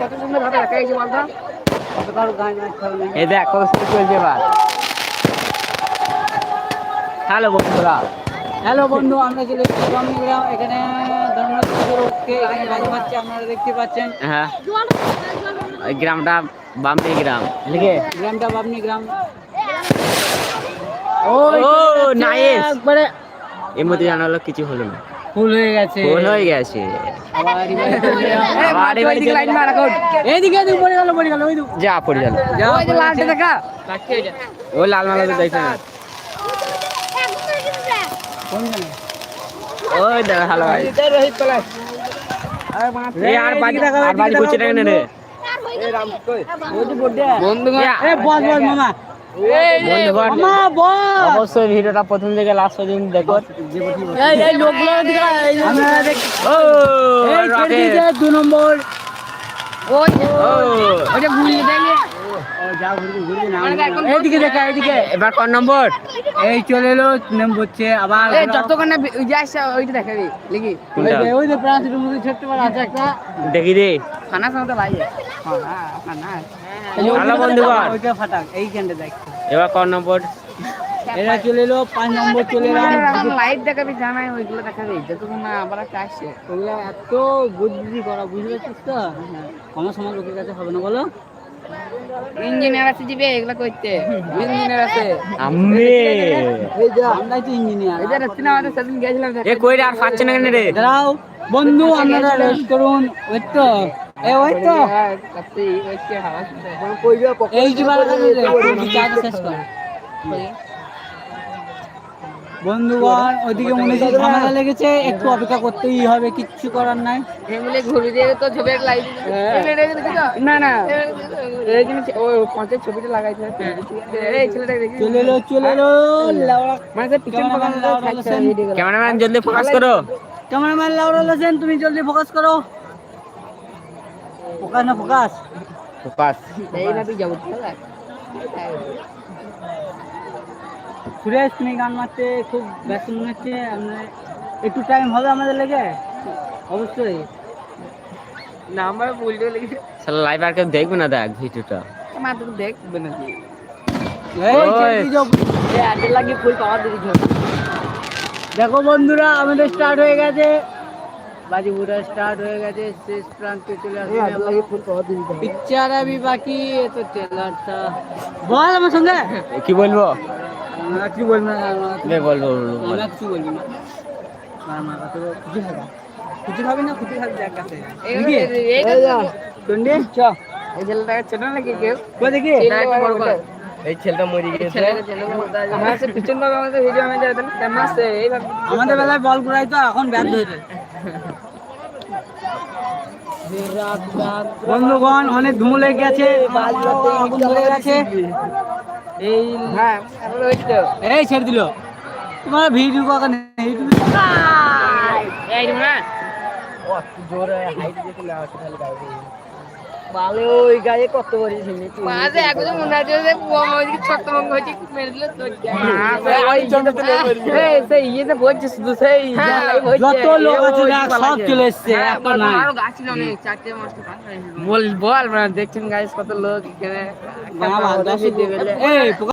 কত সুন্দর ভাবে রাখা হয়েছে বলতো এই দেখ কত সুন্দর চলছে এবার। হ্যালো বন্ধুরা। হ্যালো বন্ধু আমরা চলে গ্রাম এখানে ধর্মনাথ এখানে বাজি পাচ্ছে আপনারা দেখতে পাচ্ছেন। হ্যাঁ। ওই গ্রামটা বামনি গ্রাম। লিখে গ্রামটা বাবনি গ্রাম। ও নাইস। একবারে এর মধ্যে জানা হলো কিছু হলো না। ফুল হয়ে গেছে। ভুল হয়ে গেছে। আবার এদিকে পড়ে গেল পড়ে গেল ওই দিকে। যা পড়ে গেল। যাও লালটা দেখা। ওই লাল মালা তো দেখছে না। ওই দেখ হ্যালো ভাই আর না রে বন্ধুগণ বস বস মামা। অবশ্যই ভিডিওটা প্রথম থেকে লাস্ট পর্যন্ত দেখো। এই এই লোকগুলো দিকে আমরা দেখ। ও এই ছেড়ে দিয়েছে দু নম্বর। ও ওটা ঘুরিয়ে দেখলে ও যা ঘুরবি ঘুরবি না। এইদিকে দেখা এইদিকে। এবার কোন নম্বর। এই চলে এলো নেম হচ্ছে আবার যতক্ষণ না ওইটা দেখাবি লিখি ওই যে ছোট্ট আছে একটা। দেখি রে খানা সময় লাগে। হ্যালো বন্ধুগণ। ওইটা ফাটাক এইখানটা দেখ। এবার কোন নম্বর? এরা চলে এলো পাঁচ নম্বর চলে এলাম। লাইট দেখাবি জানাই ওইগুলো দেখাবি যতক্ষণ না আবার একটা আসছে ওগুলো এত বুদ্ধি করা বুঝতে পারছিস তো? আমার সময় লোকের কাছে হবে না বলো। ইঞ্জিনিয়ার আছে দিবে এগুলো করতে। ইঞ্জিনিয়ার আছে। আমি এই যে আমরাই তো ইঞ্জিনিয়ার এই যে সিনেমা আমাদের সেদিন গেছিলাম এ কই আর পাচ্ছে না কেন রে? দাঁড়াও বন্ধু আপনারা রেস্ট করুন। ওই তো। এ ওই তো। এই শেষ কর? বন্ধুগণ ওইদিকে মনে হচ্ছে ঝামেলা লেগেছে একটু অপেক্ষা করতেই হবে কিচ্ছু করার নাই। এমনি ঘুরে দিয়ে তো ছবি না না এই জিনিস ও পঞ্চায়েত ছবিটা লাগাইছে এই ছেলেটা দেখি। চলে এলো চলে এলো মানে পিছন ক্যামেরাম্যান জলদি ফোকাস করো। ক্যামেরাম্যান লাউরা তুমি জলদি ফোকাস করো। ফোকাস না ফোকাস ফোকাস এই না তুই যাব ঠিক সুরেশ তুমি গান মারতে খুব ব্যস্ত মনে হচ্ছে একটু টাইম হবে আমাদের লেগে অবশ্যই না আমার বলতে লেগে শালা লাইভ আর কেউ দেখবে না দেখ ভিডিওটা মা তুই দেখবে না লাগিয়ে ফুল পাওয়ার দিকে দেখো বন্ধুরা আমাদের স্টার্ট হয়ে গেছে বাজি পুরা স্টার্ট হয়ে গেছে শেষ প্রান্তে চলে আসবে ফুল পাওয়ার দিকে পিকচার अभी বাকি है तो ट्रेलर था বল আমার সঙ্গে এ, কি বলবো আমরা কি বলবো না আমরা বে বলবো বলবো, বল। আমরা কিছু বলবি না আমার কথা তো কিছু খাবে কিছু খাবি না কিছু খাবি দেখ কাছে দেখি টন্ডি চ এই ছেলেটাকে চেনো নাকি কেউ কই দেখি এই ছেলেটা মরে গেছে আমার সে পিছন ভাবে আমাদের ভিডিও আমি যাই তাহলে ফেমাস এইভাবে আমাদের বেলায় বল ঘুরাই তো এখন ব্যাট ধরে বন্ধুগণ অনেক ধুম লেগে গেছে। গেছে এই হ্যাঁ এই ছেড়ে দিল। তোমার ভিডিও কাকা নেই ইউটিউবে এই না ভালো ওই গায়ে কত বড় শুনেছি মাঝে একদম মনে যে মাঝে ছোট মঙ্গ হচ্ছে মেরে দিল তো এই সেই ইয়েতে বলছে শুধু সেই যত লোক আছে না সব চলে এসেছে একটা না আরও গাছ ছিল চারটে বল বল মানে দেখছেন গাইস কত লোক এখানে। এই